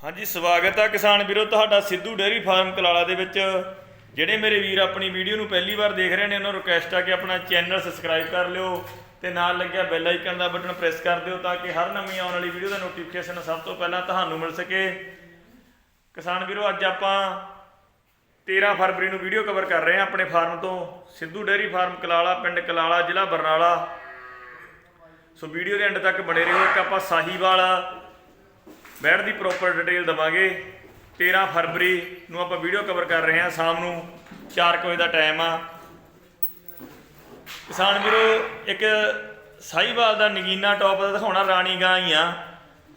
ਹਾਂਜੀ, ਸਵਾਗਤ ਹੈ ਕਿਸਾਨ ਵੀਰੋ, ਤੁਹਾਡਾ ਸਿੱਧੂ ਡੇਅਰੀ ਫਾਰਮ ਕਲਾਲਾ ਦੇ ਵਿੱਚ। ਜਿਹੜੇ ਮੇਰੇ ਵੀਰ ਆਪਣੀ ਵੀਡੀਓ ਨੂੰ ਪਹਿਲੀ ਵਾਰ ਦੇਖ ਰਹੇ ਨੇ, ਉਹਨਾਂ ਨੂੰ ਰਿਕਵੈਸਟ ਆ ਕਿ ਆਪਣਾ ਚੈਨਲ ਸਬਸਕ੍ਰਾਈਬ ਕਰ ਲਿਓ ਤੇ ਨਾਲ ਲੱਗਿਆ ਬੈਲ ਆਈਕਨ ਦਾ ਬਟਨ ਪ੍ਰੈਸ ਕਰ ਦਿਓ ਤਾਂ ਕਿ ਹਰ ਨਵੀਂ ਆਉਣ ਵਾਲੀ ਵੀਡੀਓ ਦਾ ਨੋਟੀਫਿਕੇਸ਼ਨ ਸਭ ਤੋਂ ਪਹਿਲਾਂ ਤੁਹਾਨੂੰ ਮਿਲ ਸਕੇ। ਕਿਸਾਨ ਵੀਰੋ, ਅੱਜ ਆਪਾਂ 13 ਫਰਵਰੀ ਨੂੰ ਵੀਡੀਓ ਕਵਰ ਕਰ ਰਹੇ ਹਾਂ ਆਪਣੇ ਫਾਰਮ ਤੋਂ। ਸਿੱਧੂ ਡੇਅਰੀ ਫਾਰਮ ਕਲਾਲਾ, ਪਿੰਡ ਕਲਾਲਾ, ਜ਼ਿਲ੍ਹਾ ਬਰਨਾਲਾ। ਸੋ ਵੀਡੀਓ ਦੇ ਐਂਡ ਤੱਕ ਬਣੇ ਰਹੋ। ਇੱਕ ਆਪਾਂ ਸਾਹੀਵਾਲ ਬੈਠ ਦੀ ਪ੍ਰੋਪਰ ਡਿਟੇਲ ਦਵਾਂਗੇ। 13 ਫਰਵਰੀ ਨੂੰ ਆਪਾਂ ਵੀਡੀਓ ਕਵਰ ਕਰ ਰਹੇ ਹਾਂ ਸ਼ਾਮ ਨੂੰ 4 ਵਜੇ ਦਾ ਟਾਈਮ ਆ। ਕਿਸਾਨ ਵੀਰੋ, ਇੱਕ ਸਾਹੀਵਾਲ ਦਾ ਨਗੀਨਾ ਟੌਪ ਦਾ ਦਿਖਾਉਣਾ ਰਾਣੀ ਗਾਂ ਹੀ ਆ।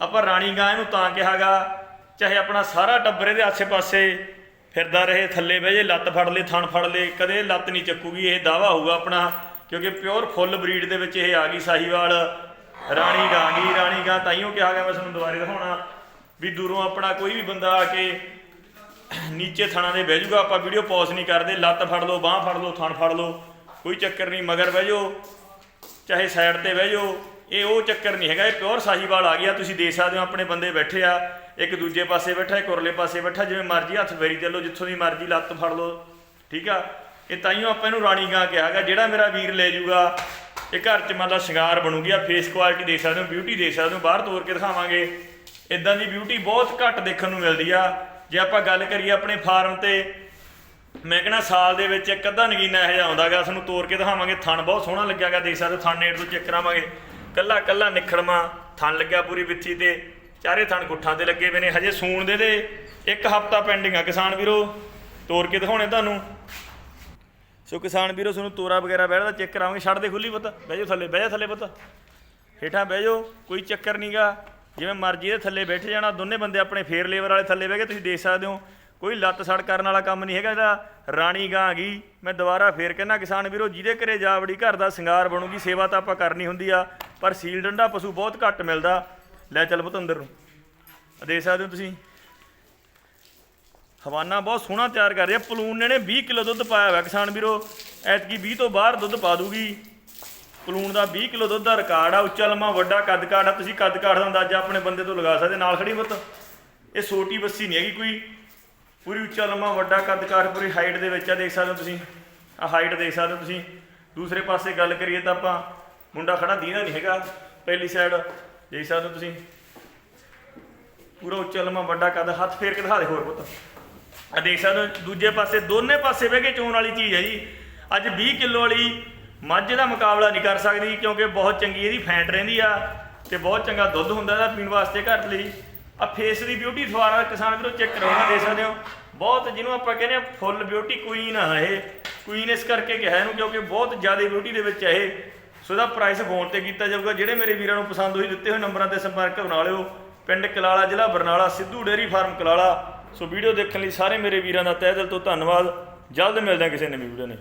ਆਪਾਂ ਰਾਣੀ ਗਾਂ ਇਹਨੂੰ ਤਾਂ ਕਿਹਾਗਾ ਚਾਹੇ ਆਪਣਾ ਸਾਰਾ ਟੱਬਰ ਇਹਦੇ ਆਸੇ-ਪਾਸੇ ਫਿਰਦਾ ਰਹੇ, ਥੱਲੇ ਬਹਿ ਜੇ, ਲੱਤ ਫੜ ਲੇ, ਥਣ ਫੜ ਲੇ, ਕਦੇ ਲੱਤ ਨਹੀਂ ਚੱਕੂਗੀ, ਇਹ ਦਾਵਾ ਹੋਊਗਾ ਆਪਣਾ, ਕਿਉਂਕਿ ਪਿਓਰ ਫੁੱਲ ਬਰੀਡ ਦੇ ਵਿੱਚ ਇਹ ਆ ਗਈ ਸਾਹੀਵਾਲ, ਰਾਣੀ ਗਾਂ ਗਈ ਰਾਣੀ ਤਾਈਓ ਕਿਹਾ ਗਿਆ, ਮੈਂ ਤੁਹਾਨੂੰ ਦੁਬਾਰੇ ਦਿਖਾਉਣਾ। ਵੀ ਦੂਰੋਂ ਆਪਣਾ ਕੋਈ ਵੀ ਬੰਦਾ ਆ ਕੇ ਨੀਚੇ ਥਣਾ ਦੇ ਬਹਿ ਜਾਊਗਾ ਆਪਾਂ ਵੀਡੀਓ ਪੌਜ਼ ਨਹੀਂ ਕਰਦੇ, ਲੱਤ ਫੜ ਲਓ, ਬਾਹ ਫੜ ਲਓ, ਥਣ ਫੜ ਲਓ, ਕੋਈ ਚੱਕਰ ਨਹੀਂ, ਮਗਰ ਬਹਿ ਜਾਓ, ਚਾਹੇ ਸਾਈਡ ਤੇ ਬਹਿ ਜਾਓ, ਇਹ ਉਹ ਚੱਕਰ ਨਹੀਂ ਹੈਗਾ, ਇਹ ਪਿਓਰ ਸਾਹੀਵਾਲ ਆ ਗਿਆ, ਤੁਸੀਂ ਦੇਖ ਸਕਦੇ ਹੋ ਆਪਣੇ ਬੰਦੇ ਬੈਠੇ ਆ, ਇੱਕ ਦੂਜੇ ਪਾਸੇ ਬੈਠਾ, ਇੱਕ ਉਰਲੇ ਪਾਸੇ ਬੈਠਾ, ਜਿਵੇਂ ਮਰਜ਼ੀ ਹੱਥ ਫੇਰੀ ਚੱਲੋ, ਜਿੱਥੋਂ ਦੀ ਮਰਜ਼ੀ ਲੱਤ ਫੜ ਲਓ, ਠੀਕ ਆ? ਇਹ ਤਾਈਓ ਆਪਾਂ ਇਹਨੂੰ ਰਾਣੀ ਗਾਂ ਕਿਹਾ ਹੈਗਾ ਜਿਹੜਾ ਮੇਰਾ ਵੀਰ ਲੈ ਜੂਗਾ ਇਹ ਘਰ 'ਚ ਮਤਲਬ ਸ਼ਿੰਗਾਰ ਬਣੂਗੀ ਆ ਫੇਸ ਕੁਆਲਿਟੀ ਦੇਖ ਸਕਦੇ ਹੋ ਬਿਊਟੀ ਦੇਖ ਸਕਦੇ ਹੋ, ਬਾਹਰ ਤੋਰ ਕੇ ਦਿਖਾਵਾਂਗੇ। ਇਦਾਂ ਦੀ ਬਿਊਟੀ ਬਹੁਤ ਘੱਟ ਦੇਖਣ ਨੂੰ ਮਿਲਦੀ ਆ। ਜੇ ਆਪਾਂ ਗੱਲ ਕਰੀਏ ਆਪਣੇ ਫਾਰਮ ਤੇ, ਮੈਂ ਕਹਿੰਦਾ ਸਾਲ ਦੇ ਵਿੱਚ ਇੱਕ ਅੱਧਾ ਨਗੀਨਾ ਇਹੋ ਜਿਹਾ ਆਉਂਦਾਗਾ ਤੁਹਾਨੂੰ ਤੋੜ ਕੇ ਦਿਖਾਵਾਂਗੇ। ਥਣ ਬਹੁਤ ਸੋਹਣਾ ਲੱਗਿਆਗਾ ਦੇਖ ਸਕਦੇ ਹੋ, ਥਣ ਨੇੜ ਤੋਂ ਚੈੱਕ ਕਰਾਵਾਂਗੇ। ਕੱਲਾ ਕੱਲਾ ਨਿਖੜਮਾ ਥਣ ਲੱਗਿਆ ਪੂਰੀ ਵਿੱਥੀ ਤੇ, ਚਾਰੇ ਥਣ ਗੁੱਠਾਂ ਤੇ ਲੱਗੇ ਹੋਏ ਨੇ, ਹਜੇ ਸੂਣ ਦੇ ਦੇ ਇੱਕ ਹਫਤਾ ਪੈਂਡਿੰਗ ਆ ਕਿਸਾਨ ਵੀਰੋ। ਤੋੜ ਕੇ ਦਿਖਾਉਣੇ ਤੁਹਾਨੂੰ। ਸੋ ਕਿਸਾਨ ਵੀਰੋ, ਤੁਹਾਨੂੰ ਤੋਰਾ ਵਗੈਰਾ ਬੈਠਦਾ ਚੈੱਕ ਕਰਾਵਾਂਗੇ, ਛੱਡ ਦੇ ਖੁੱਲੀ ਪੁੱਤ, ਬਹਿ ਜਾਓ ਥੱਲੇ, ਬਹਿ ਜਾ ਥੱਲੇ ਪੁੱਤ। ਹੇਠਾਂ ਬਹਿ ਜਾਓ, ਕੋਈ ਚੱਕਰ ਨਹੀਂਗਾ ਜਿਵੇਂ ਮਰਜ਼ੀ ਦੇ ਥੱਲੇ ਬੈਠ ਜਾਣਾ, ਦੋਨੇ ਬੰਦੇ ਆਪਣੇ ਫੇਰ ਲੇਵਰ ਵਾਲੇ ਥੱਲੇ ਬਹਿ ਕੇ ਤੁਸੀਂ ਦੇਖ ਸਕਦੇ ਹੋ। ਕੋਈ ਲੱਤ ਸੜ ਕਰਨ ਵਾਲਾ ਕੰਮ ਨਹੀਂ ਹੈਗਾ ਇਹਦਾ। ਰਾਣੀ ਗਾਂ ਆ ਗਈ, ਮੈਂ ਦੁਬਾਰਾ ਫੇਰ ਕਹਿੰਦਾ, ਕਿਸਾਨ ਵੀਰੋ, ਜਿਹਦੇ ਘਰੇ ਜਾਵੜੀ ਘਰ ਦਾ ਸ਼ਿੰਗਾਰ ਬਣੂਗੀ, ਸੇਵਾ ਤਾਂ ਆਪਾਂ ਕਰਨੀ ਹੁੰਦੀ ਆ, ਪਰ ਸੀਲ ਡੰਡਾ ਪਸ਼ੂ ਬਹੁਤ ਘੱਟ ਮਿਲਦਾ। ਲੈ ਚੱਲ ਪੁੱਤ ਅੰਦਰ ਨੂੰ। ਆਹ ਦੇਖ ਸਕਦੇ ਹੋ ਤੁਸੀਂ। ਹਵਾਨਾ ਬਹੁਤ ਸੋਹਣਾ ਤਿਆਰ ਕਰ ਰਿਹਾ। ਪਲੂਨ ਨੇ 20 ਕਿਲੋ ਦੁੱਧ ਪਾਇਆ ਹੋਇਆ ਕਿਸਾਨ ਵੀਰੋ। ਐਤਕੀ 20 ਤੋਂ ਬਾਹਰ ਦੁੱਧ ਪਾ ਦੂਗੀ। ਪਲੂਨ ਦਾ 20 ਕਿਲੋ ਦੁੱਧ ਦਾ ਰਿਕਾਰਡ ਆ, ਉੱਚਾ ਲੰਮਾ ਵੱਡਾ ਕੱਦ ਕਾਠ ਆ। ਤੁਸੀਂ ਕੱਦ ਕਾਠ ਦਾ ਅੰਦਾਜ਼ਾ ਆਪਣੇ ਬੰਦੇ ਤੋਂ ਲਗਾ ਸਕਦੇ, ਨਾਲ ਖੜੀ ਪੁੱਤ ਇਹ ਛੋਟੀ ਬੱਸੀ ਨਹੀਂ ਹੈਗੀ ਕੋਈ। ਪੂਰੀ ਉੱਚਾ ਲੰਮਾ ਵੱਡਾ ਕੱਦ ਕਾਠ, ਪੂਰੀ ਹਾਈਟ ਦੇ ਵਿੱਚ ਆ, ਦੇਖ ਸਕਦੇ ਹੋ ਤੁਸੀਂ। ਆ ਹਾਈਟ ਦੇਖ ਸਕਦੇ ਹੋ ਤੁਸੀਂ। ਦੂਸਰੇ ਪਾਸੇ ਗੱਲ ਕਰੀਏ ਤਾਂ ਆਪਾਂ, ਮੁੰਡਾ ਖੜਾ ਦੀਦਾ ਨਹੀਂ ਹੈਗਾ। ਪਹਿਲੀ ਸਾਈਡ ਦੇਖ ਸਕਦੇ ਹੋ ਤੁਸੀਂ। ਪੂਰਾ ਉੱਚਾ ਲੰਮਾ ਵੱਡਾ ਕੱਦ, ਹੱਥ ਫੇਰ ਕੇ ਦਿਖਾ ਦੇ ਹੋਰ ਪੁੱਤ ਆ ਦੇਖ ਸਕਦੇ ਹੋ ਦੂਜੇ ਪਾਸੇ, ਦੋਨੇ ਪਾਸੇ ਬਹਿ ਕੇ ਚੋਣ ਵਾਲੀ ਚੀਜ਼ ਹੈ ਜੀ। ਅੱਜ 20 ਕਿਲੋ ਵਾਲੀ ਮੱਝ ਦਾ ਮੁਕਾਬਲਾ ਨਹੀਂ ਕਰ ਸਕਦੀ ਕਿਉਂਕਿ ਬਹੁਤ ਚੰਗੀ ਇਹਦੀ ਫੈਟ ਰਹਿੰਦੀ ਆ ਤੇ ਬਹੁਤ ਚੰਗਾ ਦੁੱਧ ਹੁੰਦਾ ਇਹਦਾ ਪੀਣ ਵਾਸਤੇ ਘਰ ਲਈ। ਆ ਫੇਸ ਦੀ ਬਿਊਟੀ ਸਵਾਰਾ ਕਿਸਾਨ ਵੀਰੋ ਚੈੱਕ ਕਰਾਉਣਾ ਦੇ ਸਕਦੇ ਹੋ। ਬਹੁਤ ਜਿਹਨੂੰ ਆਪਾਂ ਕਹਿੰਦੇ ਆ ਫੁੱਲ ਬਿਊਟੀ ਕੁਈਨ ਆ ਇਹ। ਕੁਈਨ ਇਸ ਕਰਕੇ ਕਿਹਾ ਇਹਨੂੰ, ਕਿਉਂਕਿ ਬਹੁਤ ਜ਼ਿਆਦਾ ਬਿਊਟੀ ਦੇ ਵਿੱਚ ਆ ਇਹ। ਸੋ ਇਹਦਾ ਪ੍ਰਾਈਸ ਫੋਨ ਤੇ ਕੀਤਾ ਜਾਊਗਾ। ਜਿਹੜੇ ਮੇਰੇ ਵੀਰਾਂ ਨੂੰ ਪਸੰਦ ਹੋਈ, ਦਿੱਤੇ ਹੋਏ ਨੰਬਰਾਂ ਤੇ ਸੰਪਰਕ ਬਣਾ ਲਿਓ। ਪਿੰਡ ਕਲਾਲਾ ਜ਼ਿਲ੍ਹਾ Barnala, Sidhu dairy farm Kalala. So video ਦੇਖਣ ਲਈ ਸਾਰੇ ਮੇਰੇ ਵੀਰਾਂ ਦਾ ਤਹਿ ਦਿਲ ਤੋਂ ਧੰਨਵਾਦ। ਜਲਦ ਮਿਲਦੇ ਹਾਂ ਕਿਸੇ ਨਵੀਂ ਵੀਡੀਓ ਨੇ